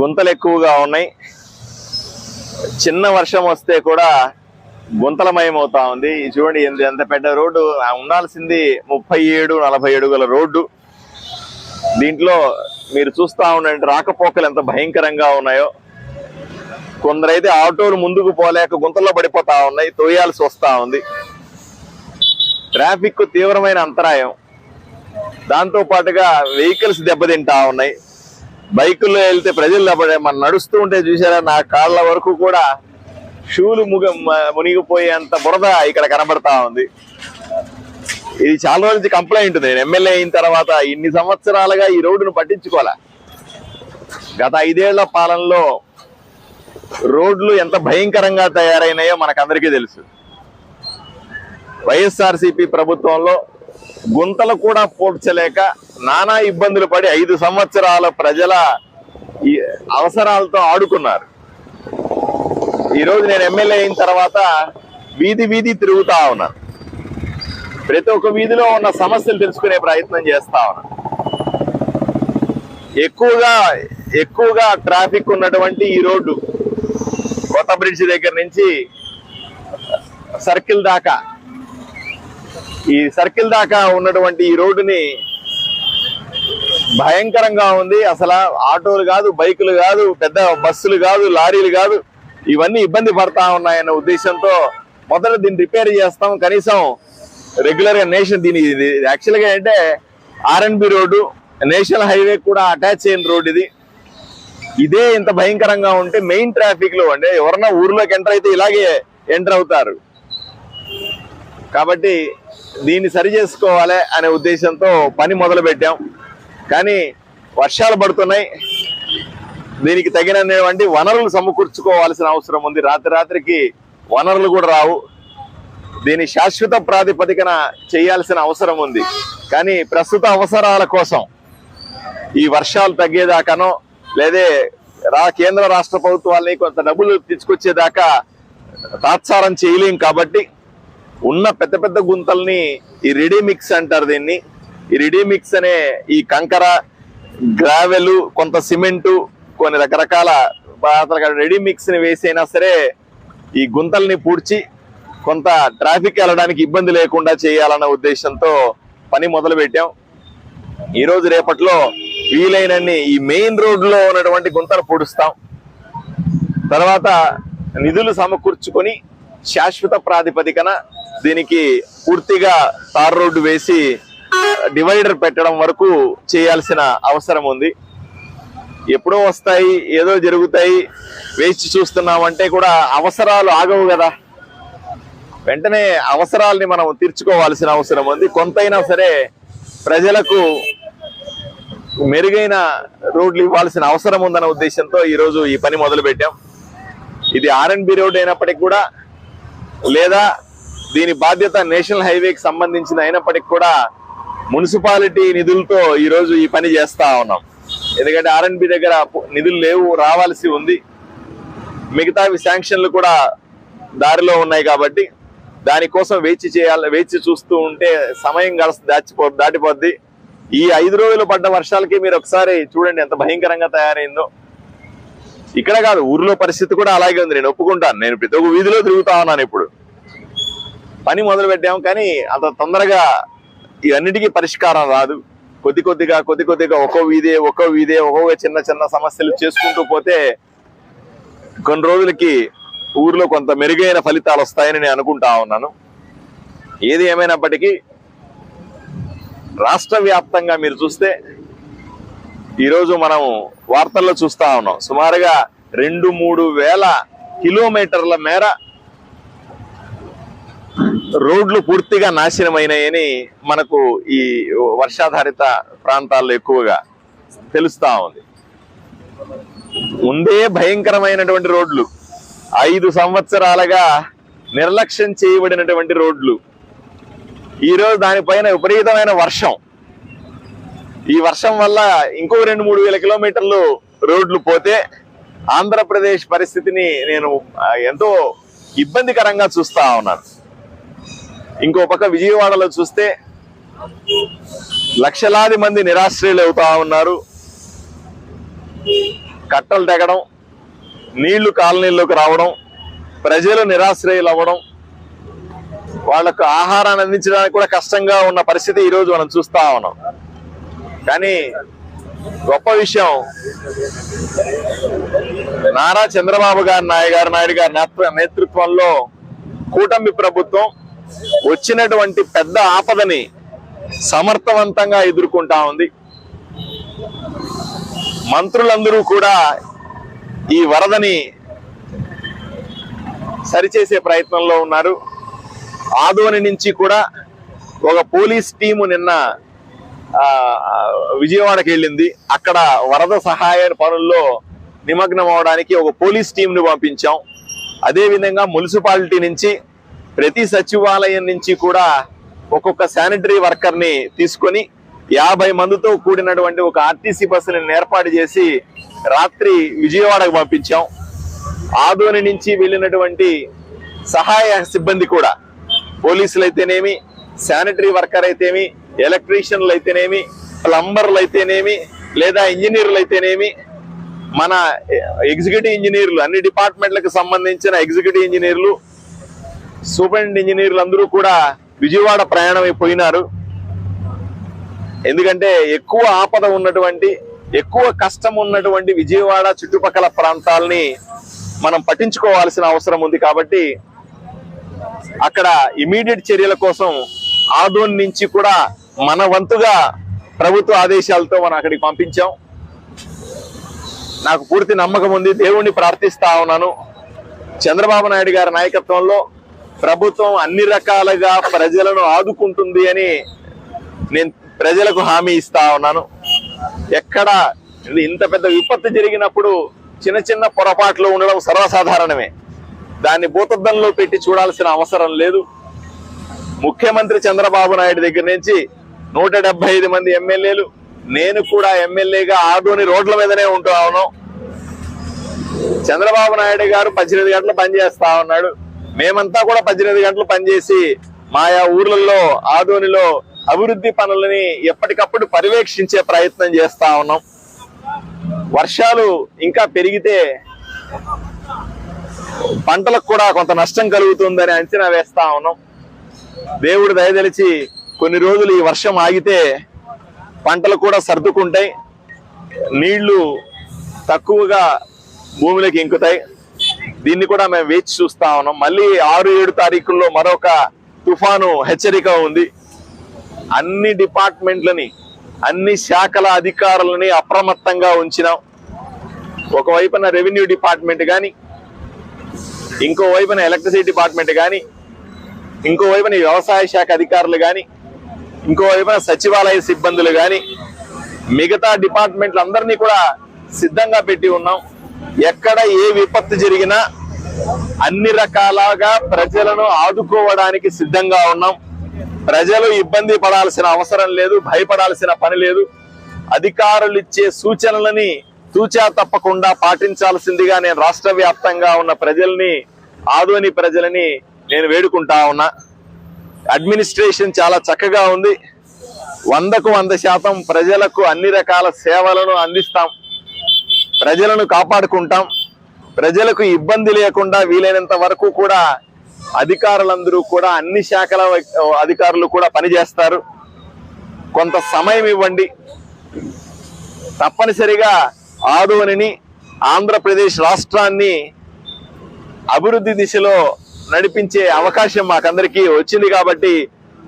గుంతలు ఎక్కువగా ఉన్నాయి. చిన్న వర్షం వస్తే కూడా గుంతలమయం అవుతా ఉంది చూడండి ఎంత ఎంత పెద్ద రోడ్డు. ఉండాల్సింది ముప్పై ఏడు నలభై అడుగుల రోడ్డు. దీంట్లో మీరు చూస్తా ఉండండి రాకపోకలు ఎంత భయంకరంగా ఉన్నాయో. కొందరైతే ఆటోలు ముందుకు పోలేక గుంతల్లో పడిపోతా ఉన్నాయి తోయాల్సి వస్తా ఉంది. ట్రాఫిక్ తీవ్రమైన అంతరాయం. దాంతో పాటుగా వెహికల్స్ దెబ్బతింటా ఉన్నాయి. బైకుల్లో వెళ్తే ప్రజలు దెబ్బ మనం నడుస్తూ ఉంటే చూసారా నా కాళ్ళ వరకు కూడా షూలు ముగ మునిగిపోయేంత బురద ఇక్కడ కనబడతా ఉంది. ఇది చాలా రోజుల నుంచి కంప్లైంట్ నేను ఎమ్మెల్యే అయిన తర్వాత ఇన్ని సంవత్సరాలుగా ఈ రోడ్డును పట్టించుకోలే గత ఐదేళ్ళ పాలనలో రోడ్లు ఎంత భయంకరంగా తయారైనాయో మనకందరికీ తెలుసు. వైఎస్ఆర్సీపీ ప్రభుత్వంలో గుంతలు కూడా పోడ్చలేక నానా ఇబ్బందులు పడి ఐదు సంవత్సరాల ప్రజల ఈ అవసరాలతో ఆడుకున్నారు. ఈరోజు నేను ఎమ్మెల్యే అయిన తర్వాత వీధి వీధి తిరుగుతా ఉన్నాను ప్రతి ఒక్క వీధిలో ఉన్న సమస్యలు తెలుసుకునే ప్రయత్నం చేస్తా ఉన్నాను ఎక్కువగా ఎక్కువగా ట్రాఫిక్ ఉన్నటువంటి ఈ రోడ్డు కొత్త బ్రిడ్జ్ దగ్గర నుంచి సర్కిల్ దాకా. ఈ సర్కిల్ దాకా ఉన్నటువంటి ఈ రోడ్డుని భయంకరంగా ఉంది. అసలు ఆటోలు కాదు బైకులు కాదు పెద్ద బస్సులు కాదు లారీలు కాదు. ఇవన్నీ ఇబ్బంది పడతా ఉన్నాయన్న ఉద్దేశంతో మొదట దీన్ని రిపేర్ చేస్తాం. కనీసం రెగ్యులర్గా నేషన్ దీని యాక్చువల్గా అంటే ఆర్ఎన్బి రోడ్డు నేషనల్ హైవే కూడా అటాచ్ అయిన రోడ్ ఇది. ఇదే ఇంత భయంకరంగా ఉంటే మెయిన్ ట్రాఫిక్లో అంటే ఎవరన్నా ఊర్లోకి ఎంటర్ అయితే ఇలాగే ఎంటర్ అవుతారు. కాబట్టి దీన్ని సరి చేసుకోవాలి అనే ఉద్దేశంతో పని మొదలు పెట్టాం కానీ వర్షాలు పడుతున్నాయి. దీనికి తగినటువంటి వనరులు సమకూర్చుకోవాల్సిన అవసరం ఉంది. రాత్రి రాత్రికి వనరులు కూడా రావు. దీని శాశ్వత ప్రాతిపదికన చేయాల్సిన అవసరం ఉంది. కానీ ప్రస్తుత అవసరాల కోసం ఈ వర్షాలు తగ్గేదాకానో లేదే రా కేంద్ర రాష్ట్ర ప్రభుత్వాలని కొంత డబ్బులు తీసుకొచ్చేదాకా తాత్సారం చేయలేం కాబట్టి ఉన్న పెద్ద పెద్ద గుంతల్ని ఈ రెడీ మిక్స్ అంటారు దీన్ని. ఈ రెడీమిక్స్ అనే ఈ కంకర గ్రావెల్ కొంత సిమెంటు కొన్ని రకరకాల రెడీమిక్స్ని వేసైనా సరే ఈ గుంతల్ని పూడ్చి కొంత ట్రాఫిక్ వెళ్ళడానికి ఇబ్బంది లేకుండా చేయాలన్న ఉద్దేశంతో పని మొదలు పెట్టాం ఈరోజు రేపట్లో వీలైనన్ని ఈ మెయిన్ రోడ్లో ఉన్నటువంటి గుంతలు పూడుస్తాం. తర్వాత నిధులు సమకూర్చుకొని శాశ్వత ప్రాతిపదికన దీనికి పూర్తిగా తార్ రోడ్డు వేసి డివైడర్ పెట్టడం వరకు చేయాల్సిన అవసరం ఉంది. ఎప్పుడో వస్తాయి ఏదో జరుగుతాయి వేచి చూస్తున్నామంటే కూడా అవసరాలు ఆగవు కదా. వెంటనే అవసరాలని మనం తీర్చుకోవాల్సిన అవసరం ఉంది. కొంతైనా సరే ప్రజలకు మెరుగైన రోడ్లు ఇవ్వాల్సిన అవసరం ఉందన్న ఉద్దేశంతో ఈరోజు ఈ పని మొదలుపెట్టాం. ఇది ఆర్ఎన్బి రోడ్ అయినప్పటికీ కూడా లేదా దీని బాధ్యత నేషనల్ హైవేకి సంబంధించిన అయినప్పటికీ కూడా మున్సిపాలిటీ నిధులతో ఈరోజు ఈ పని చేస్తా ఉన్నాం. ఎందుకంటే ఆర్ఎన్బి దగ్గర నిధులు లేవు రావాల్సి ఉంది. మిగతావి శాంక్షన్లు కూడా దారిలో ఉన్నాయి కాబట్టి దానికోసం వేచి చేయాలి వేచి చూస్తూ ఉంటే సమయం గడస దాచిపో దాటిపోద్ది. ఈ ఐదు రోజులు పడ్డ వర్షాలకి మీరు ఒకసారి చూడండి ఎంత భయంకరంగా తయారైందో. ఇక్కడ కాదు ఊర్లో పరిస్థితి కూడా అలాగే ఉంది. నేను ఒప్పుకుంటాను. నేను ప్రతి ఒక్క వీధిలో తిరుగుతా ఉన్నాను ఇప్పుడు. పని మొదలు పెట్టాము కానీ అంత తొందరగా ఇవన్నిటికీ పరిష్కారం రాదు. కొద్ది కొద్దిగా కొద్ది కొద్దిగా ఒక్కో వీధే ఒక్కో వీధే ఒక్కొక్క చిన్న చిన్న సమస్యలు చేసుకుంటూ పోతే కొన్ని రోజులకి ఊర్లో కొంత మెరుగైన ఫలితాలు వస్తాయని నేను అనుకుంటా ఉన్నాను. ఏది ఏమైనప్పటికీ రాష్ట్ర వ్యాప్తంగా మీరు చూస్తే ఈరోజు మనం వార్తల్లో చూస్తా ఉన్నాం. సుమారుగా రెండు మూడు వేల కిలోమీటర్ల మేర రోడ్లు పూర్తిగా నాశనమైనాయని మనకు ఈ వర్షాధారిత ప్రాంతాల్లో ఎక్కువగా తెలుస్తా ఉంది. ముందే భయంకరమైనటువంటి రోడ్లు ఐదు సంవత్సరాలుగా నిర్లక్ష్యం చేయబడినటువంటి రోడ్లు ఈరోజు దానిపైన విపరీతమైన వర్షం. ఈ వర్షం వల్ల ఇంకో రెండు మూడు వేల కిలోమీటర్లు రోడ్లు పోతే ఆంధ్రప్రదేశ్ పరిస్థితిని నేను ఎంతో ఇబ్బందికరంగా చూస్తా ఉన్నాను. ఇంకో పక్క విజయవాడలో చూస్తే లక్షలాది మంది నిరాశ్రయులు అవుతా ఉన్నారు. కట్టలు తెగడం నీళ్ళు కాలనీల్లోకి రావడం ప్రజలు నిరాశ్రయులు అవ్వడం వాళ్ళకు ఆహారాన్ని అందించడానికి కూడా కష్టంగా ఉన్న పరిస్థితి ఈరోజు మనం చూస్తా ఉన్నాం. కానీ గొప్ప విషయం నారా చంద్రబాబు గారి నాయ గారు నాయుడు గారి నేతృత్వంలో కూటమి ప్రభుత్వం వచ్చినటువంటి పెద్ద ఆపదని సమర్థవంతంగా ఎదుర్కొంటా ఉంది. మంత్రులందరూ కూడా ఈ వరదని సరిచేసే ప్రయత్నంలో ఉన్నారు. ఆదోని నుంచి కూడా ఒక పోలీస్ టీము నిన్న విజయవాడకి వెళ్ళింది. అక్కడ వరద సహాయ పనుల్లో నిమగ్నం అవడానికి ఒక పోలీస్ టీంని పంపించాం. అదేవిధంగా మున్సిపాలిటీ నుంచి ప్రతి సచివాలయం నుంచి కూడా ఒక్కొక్క శానిటరీ వర్కర్ని తీసుకొని యాభై మందితో కూడినటువంటి ఒక ఆర్టీసీ బస్సుని ఏర్పాటు చేసి రాత్రి విజయవాడకు పంపించాం. ఆదోని నుంచి వెళ్ళినటువంటి సహాయ సిబ్బంది కూడా పోలీసులు అయితేనేమి శానిటరీ వర్కర్ అయితేమి ఎలక్ట్రీషియన్లు అయితేనేమి ప్లంబర్లు అయితేనేమి లేదా ఇంజనీర్లు అయితేనేమి మన ఎగ్జిక్యూటివ్ ఇంజనీర్లు అన్ని డిపార్ట్మెంట్లకు సంబంధించిన ఎగ్జిక్యూటివ్ ఇంజనీర్లు సూపరింట్ ఇంజనీర్లు అందరూ కూడా విజయవాడ ప్రయాణం అయిపోయినారు ఎందుకంటే ఎక్కువ ఆపద ఉన్నటువంటి ఎక్కువ కష్టం ఉన్నటువంటి విజయవాడ చుట్టుపక్కల ప్రాంతాలని మనం పట్టించుకోవాల్సిన అవసరం ఉంది కాబట్టి అక్కడ ఇమీడియట్ చర్యల కోసం ఆదోన్ నుంచి కూడా మన వంతుగా ప్రభుత్వ ఆదేశాలతో మనం అక్కడికి పంపించాం. నాకు పూర్తి నమ్మకం ఉంది. దేవుణ్ణి ప్రార్థిస్తా ఉన్నాను. చంద్రబాబు నాయుడు గారి నాయకత్వంలో ప్రభుత్వం అన్ని రకాలుగా ప్రజలను ఆదుకుంటుంది అని నేను ప్రజలకు హామీ ఇస్తా ఉన్నాను. ఎక్కడ ఇది ఇంత పెద్ద విపత్తు జరిగినప్పుడు చిన్న చిన్న పొరపాట్లు ఉండడం సర్వసాధారణమే. దాన్ని భూతద్దంలో పెట్టి చూడాల్సిన అవసరం లేదు. ముఖ్యమంత్రి చంద్రబాబు నాయుడు దగ్గర నుంచి నూట ఐదు మంది ఎమ్మెల్యేలు నేను కూడా ఎమ్మెల్యేగా ఆదోని రోడ్ల మీదనే ఉంటూ ఉన్నాం చంద్రబాబు నాయుడు గారు పద్దెనిమిది గంటలు పనిచేస్తా ఉన్నాడు. మేమంతా కూడా పద్దెనిమిది గంటలు పనిచేసి మాయా ఊర్లలో ఆదోనిలో అభివృద్ధి పనులని ఎప్పటికప్పుడు పర్యవేక్షించే ప్రయత్నం చేస్తా ఉన్నాం. వర్షాలు ఇంకా పెరిగితే పంటలకు కూడా కొంత నష్టం కలుగుతుందని అంచనా వేస్తా ఉన్నాం. దేవుడు దయదలిచి కొన్ని రోజులు ఈ వర్షం ఆగితే పంటలు కూడా సర్దుకుంటాయి. నీళ్ళు తక్కువగా భూమిలోకి ఇంకుతాయి. దీన్ని కూడా మేము వేచి చూస్తా ఉన్నాం. మళ్ళీ ఆరు ఏడు తారీఖుల్లో మరొక తుఫాను హెచ్చరిక ఉంది. అన్ని డిపార్ట్మెంట్లని అన్ని శాఖల అధికారులని అప్రమత్తంగా ఉంచినాం. ఒకవైపున రెవెన్యూ డిపార్ట్మెంట్ కానీ ఇంకో వైపున ఎలక్ట్రిసిటీ డిపార్ట్మెంట్ కానీ ఇంకో వైపున వ్యవసాయ శాఖ అధికారులు కానీ ఇంకోవైపున సచివాలయ సిబ్బందులు కానీ మిగతా డిపార్ట్మెంట్లు అందరినీ కూడా సిద్ధంగా పెట్టి ఉన్నాం. ఎక్కడ ఏ విపత్తు జరిగినా అన్ని రకాలుగా ప్రజలను ఆదుకోవడానికి సిద్ధంగా ఉన్నాం. ప్రజలు ఇబ్బంది పడాల్సిన అవసరం లేదు భయపడాల్సిన పని లేదు. అధికారులు ఇచ్చే సూచనలని తూచా తప్పకుండా పాటించాల్సిందిగా నేను రాష్ట్ర వ్యాప్తంగా ఉన్న ప్రజల్ని ఆదోని ప్రజలని నేను వేడుకుంటా ఉన్నా. అడ్మినిస్ట్రేషన్ చాలా చక్కగా ఉంది. వందకు వంద శాతం ప్రజలకు అన్ని రకాల సేవలను అందిస్తాం. ప్రజలను కాపాడుకుంటాం. ప్రజలకు ఇబ్బంది లేకుండా వీలైనంత వరకు కూడా అధికారులందరూ కూడా అన్ని శాఖల అధికారులు కూడా పనిచేస్తారు. కొంత సమయం ఇవ్వండి. తప్పనిసరిగా ఆదోనిని ఆంధ్రప్రదేశ్ రాష్ట్రాన్ని అభివృద్ధి దిశలో నడిపించే అవకాశం మాకందరికీ వచ్చింది కాబట్టి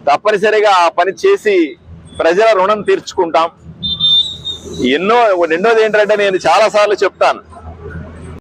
తప్పనిసరిగా ఆ పని చేసి ప్రజల రుణం తీర్చుకుంటాం. ఎన్నో రెండోది ఏంటంటే నేను చాలా సార్లు చెప్తాను.